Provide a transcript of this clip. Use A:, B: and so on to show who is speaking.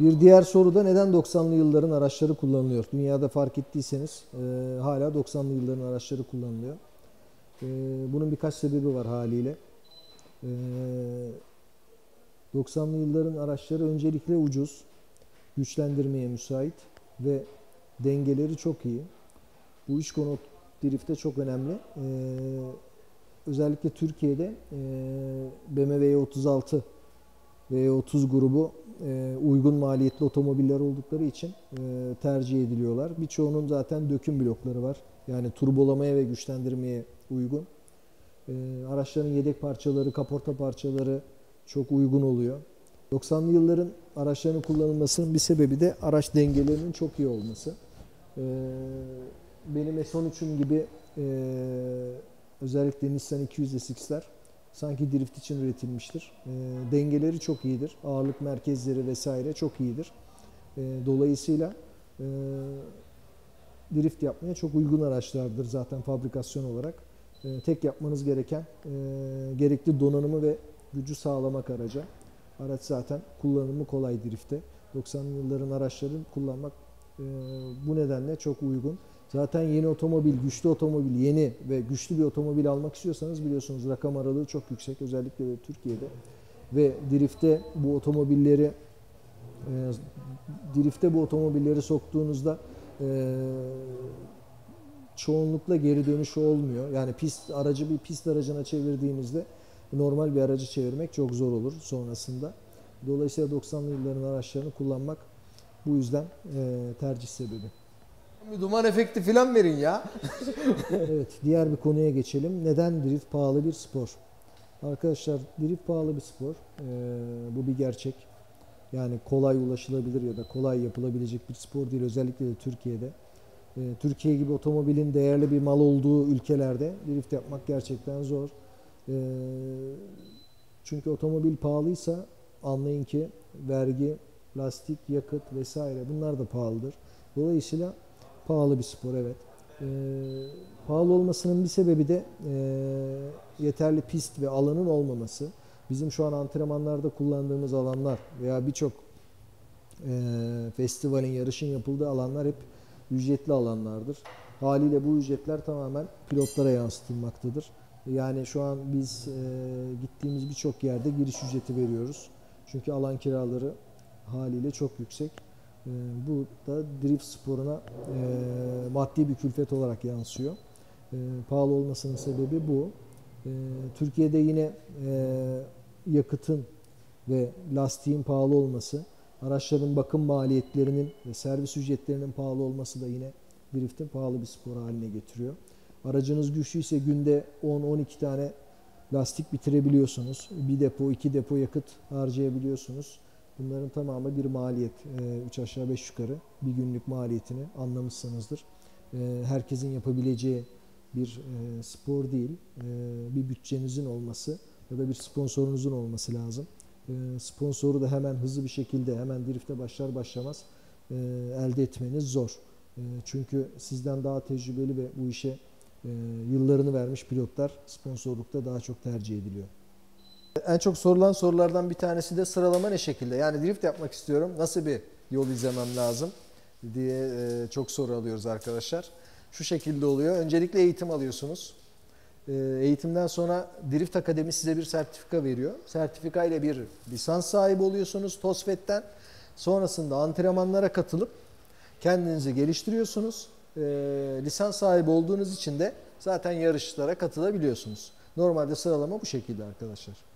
A: Bir diğer soru da neden 90'lı yılların araçları kullanılıyor? Dünyada fark ettiyseniz e, hala 90'lı yılların araçları kullanılıyor. E, bunun birkaç sebebi var haliyle. E, 90'lı yılların araçları öncelikle ucuz, güçlendirmeye müsait ve dengeleri çok iyi. Bu üç konu driftte çok önemli. E, özellikle Türkiye'de e, BMW 36 ve 30 grubu e, uygun maliyetli otomobiller oldukları için e, tercih ediliyorlar. Birçoğunun zaten döküm blokları var. Yani turbolamaya ve güçlendirmeye uygun. E, araçların yedek parçaları, kaporta parçaları çok uygun oluyor. 90'lı yılların araçların kullanılmasının bir sebebi de araç dengelerinin çok iyi olması. Benim S13'üm gibi özellikle Nissan 200 SX'ler sanki drift için üretilmiştir. E, dengeleri çok iyidir. Ağırlık merkezleri vesaire çok iyidir. E, dolayısıyla e, drift yapmaya çok uygun araçlardır zaten fabrikasyon olarak. E, tek yapmanız gereken e, gerekli donanımı ve gücü sağlamak araca. Araç zaten kullanımı kolay drifte. 90'lı yılların araçlarını kullanmak e, bu nedenle çok uygun. Zaten yeni otomobil, güçlü otomobil, yeni ve güçlü bir otomobil almak istiyorsanız biliyorsunuz rakam aralığı çok yüksek özellikle de Türkiye'de. Ve drifte bu otomobilleri e, bu otomobilleri soktuğunuzda e, çoğunlukla geri dönüşü olmuyor. Yani pist aracı bir pist aracına çevirdiğinizde normal bir aracı çevirmek çok zor olur sonrasında. Dolayısıyla 90'lı yılların araçlarını kullanmak bu yüzden e, tercih sebebi.
B: Duman efekti falan verin ya.
A: evet, diğer bir konuya geçelim. Neden drift pahalı bir spor? Arkadaşlar drift pahalı bir spor. Ee, bu bir gerçek. Yani kolay ulaşılabilir ya da kolay yapılabilecek bir spor değil. Özellikle de Türkiye'de. Ee, Türkiye gibi otomobilin değerli bir mal olduğu ülkelerde drift yapmak gerçekten zor. Ee, çünkü otomobil pahalıysa anlayın ki vergi, lastik, yakıt vesaire bunlar da pahalıdır. Dolayısıyla Pahalı bir spor evet. E, pahalı olmasının bir sebebi de e, yeterli pist ve alanın olmaması. Bizim şu an antrenmanlarda kullandığımız alanlar veya birçok e, festivalin, yarışın yapıldığı alanlar hep ücretli alanlardır. Haliyle bu ücretler tamamen pilotlara yansıtılmaktadır. Yani şu an biz e, gittiğimiz birçok yerde giriş ücreti veriyoruz. Çünkü alan kiraları haliyle çok yüksek. Ee, bu da drift sporuna e, maddi bir külfet olarak yansıyor. E, pahalı olmasının sebebi bu. E, Türkiye'de yine e, yakıtın ve lastiğin pahalı olması, araçların bakım maliyetlerinin ve servis ücretlerinin pahalı olması da yine driftin pahalı bir spor haline getiriyor. Aracınız güçlüyse günde 10-12 tane lastik bitirebiliyorsunuz. Bir depo, iki depo yakıt harcayabiliyorsunuz. Bunların tamamı bir maliyet. 3 ee, aşağı 5 yukarı bir günlük maliyetini anlamışsınızdır. Ee, herkesin yapabileceği bir e, spor değil. Bir bütçenizin olması ya da bir sponsorunuzun olması lazım. Sponsoru da hemen hızlı bir şekilde hemen drifte başlar başlamaz e, elde etmeniz zor. Çünkü sizden daha tecrübeli ve bu işe e, yıllarını vermiş pilotlar sponsorlukta daha çok tercih ediliyor. En çok sorulan sorulardan bir tanesi de sıralama ne şekilde? Yani drift yapmak istiyorum. Nasıl bir yol izlemem lazım diye e, çok soru alıyoruz arkadaşlar. Şu şekilde oluyor. Öncelikle eğitim alıyorsunuz. E, eğitimden sonra Drift Akademi size bir sertifika veriyor. Sertifika ile bir lisans sahibi oluyorsunuz TOSFET'ten. Sonrasında antrenmanlara katılıp kendinizi geliştiriyorsunuz. E, lisans sahibi olduğunuz için de zaten yarışlara katılabiliyorsunuz. Normalde sıralama bu şekilde arkadaşlar.